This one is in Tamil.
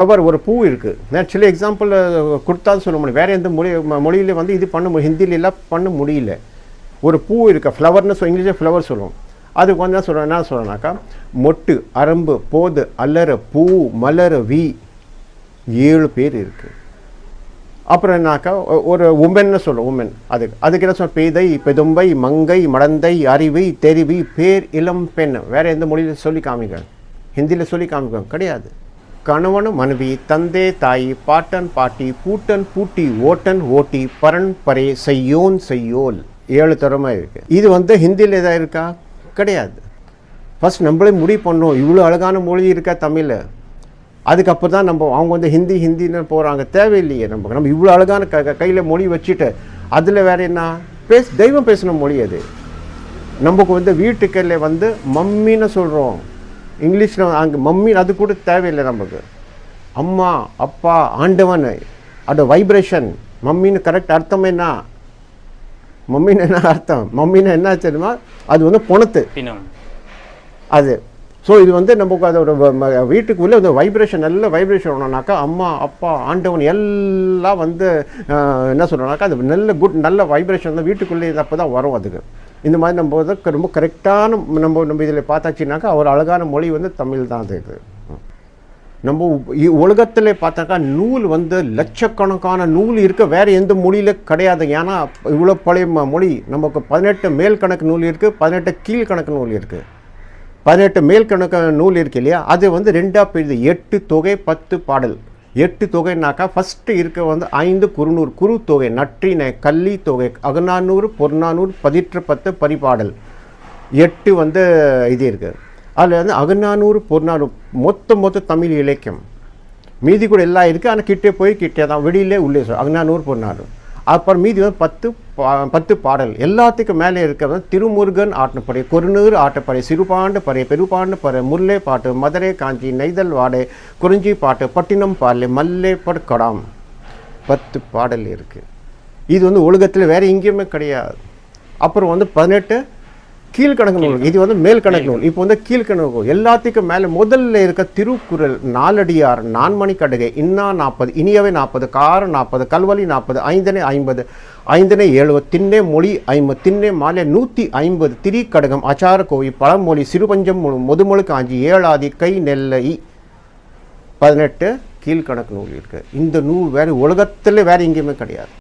ஃப்ளவர் ஒரு பூ இருக்குது ஆக்சுவலி எக்ஸாம்பிள் கொடுத்தாலும் சொல்ல முடியும். வேறு எந்த மொழி மொழியில் வந்து இது பண்ண முடியும் ஹிந்தில பண்ண முடியல. ஒரு பூ இருக்கு. ஃப்ளவர்னு சொல் இங்கிலீஷில் ஃப்ளவர் சொல்லுவோம். அதுக்கு வந்து என்ன சொல்கிறேன் என்ன சொல்கிறேன்னாக்கா மொட்டு அரம்பு போது அல்லற பூ மலர வி ஏழு பேர் இருக்குது அப்புறம் என்னாக்கா ஒரு உமென்னு சொல்லுவோம் உமென் அதுக்கு அதுக்கு என்ன சொல்ல பேதை பெதும்பை மங்கை மடந்தை அறிவை தெரிவி பேர் இளம் பெண். வேறு எந்த மொழியில் சொல்லி காமிக்க ஹிந்தியில் சொல்லி காமிக்க கிடையாது. கணவன் மனைவி தந்தை தாய் பாட்டன் பாட்டி பூட்டன் பூட்டி ஓட்டன் ஓட்டி பரன் பரே செய்யோன் செய்யோல். ஏழு தரமா இருக்கு. இது வந்து ஹிந்தியில் எதாவது இருக்கா? கிடையாது. ஃபர்ஸ்ட் நம்மளே முடிவு பண்ணோம். இவ்வளோ அழகான மொழி இருக்கா தமிழில்? அதுக்கப்புறம் தான் நம்ம அவங்க வந்து ஹிந்தி ஹிந்தின்னு போகிறாங்க தேவையில்லையே நமக்கு. நம்ம இவ்வளோ அழகான க கையில் மொழி வச்சுட்டு அதில் வேற என்ன? பேச தெய்வம் பேசின மொழி அது. நமக்கு வந்து வீட்டுக்கல்ல வந்து மம்மின்னு சொல்கிறோம் இங்கிலீஷில் அங்கே மம்மி அது கூட தேவையில்லை நமக்கு. அம்மா அப்பா ஆண்டவன் அது வைப்ரேஷன் மம்மின்னு கரெக்ட் அர்த்தம் என்ன? மம்மின்னு என்ன அர்த்தம்? மம்மின்னு என்ன தெரியுமா? அது வந்து பொணத்து. அது. ஸோ இது வந்து நமக்கு அதோட வீட்டுக்குள்ளே வந்து வைப்ரேஷன் நல்ல வைப்ரேஷன் வரணும்னாக்கா அம்மா அப்பா ஆண்டவன் எல்லாம் வந்து என்ன சொல்கிறோம்னாக்கா அது நல்ல குட் நல்ல வைப்ரேஷன் வந்து வீட்டுக்குள்ளே அப்போ தான் வரும் அதுக்கு. இந்த மாதிரி நம்ம வந்து ரொம்ப கரெக்டான நம்ம நம்ம இதில் பார்த்தாச்சுனாக்கா ஒரு அழகான மொழி வந்து தமிழ் தான் அது. இது நம்ம உலகத்தில் பார்த்தாக்கா நூல் வந்து லட்சக்கணக்கான நூல் இருக்க வேறு எந்த மொழியில் கிடையாது. ஏன்னா இவ்வளோ பழைய ம- மொழி நமக்கு பதினெட்டு மேல் கணக்கு நூல் இருக்குது பதினெட்டு கீழ் கணக்கு நூல் இருக்குது பதினெட்டு மேல் கணக்கு நூல் இருக்கு இல்லையா? அது வந்து ரெண்டா பிரிது எட்டு தொகை பத்து பாடல். எட்டு தொகைனாக்கா ஃபஸ்ட்டு இருக்க வந்து ஐந்து குறுநூறு குறு தொகை நற்றினை கள்ளி தொகை அகநானூறு பொன்னானூறு பதிற்று பத்து பரிபாடல். எட்டு வந்து இது இருக்குது அதில் வந்து அகநானூறு பொன்னானூறு மொத்த மொத்த தமிழ் இலக்கியம். மீதி கூட எல்லாம் இருக்குது ஆனால் கிட்டே போய் கிட்டே தான் வெளியிலே உள்ளே சொல் அகநானூறு பொன்னானூறு அப்புறம் மீதி வந்து பத்து பத்து பாடல். எல்லாத்துக்கும் மேலே இருக்கிறது திருமுருகன் ஆட்டப்படை கொருநூறு ஆட்டப்படை சிறுபாண்டு பறை பெருபாண்டு பறை முல்லை பாட்டு மதுரை காஞ்சி நெய்தல் வாடை குறிஞ்சி பாட்டு பட்டினம் பாடலை மல்லை படுக்கடாம் பத்து பாடல் இருக்குது இது வந்து உலகத்தில் வேறு எங்கேயுமே கிடையாது. அப்புறம் வந்து பதினெட்டு கீழ்கணக்கு நூல். இது வந்து மேல் கணக்கு நூல் இப்போ வந்து கீழ்கணக்கு எல்லாத்துக்கும் மேலே முதல்ல இருக்க திருக்குறள் நாலடியார் நான்மணி கடுகை இன்னா நாற்பது இனியவை நாற்பது காரம் நாற்பது கல்வலி நாற்பது ஐந்தனை ஐம்பது ஐந்தனை எழுபது திண்ணே மொழி ஐம்பது திண்ணே மாலை நூற்றி ஐம்பது திரிக்கடகம் அச்சார கோவி பழமொழி சிறுபஞ்சம் முதுமொழி காஞ்சி ஏழாதி கை நெல்லை. பதினெட்டு கீழ்கணக்கு நூல் இருக்கு. இந்த நூல் வேறு உலகத்தில் வேறு எங்கேயுமே கிடையாது.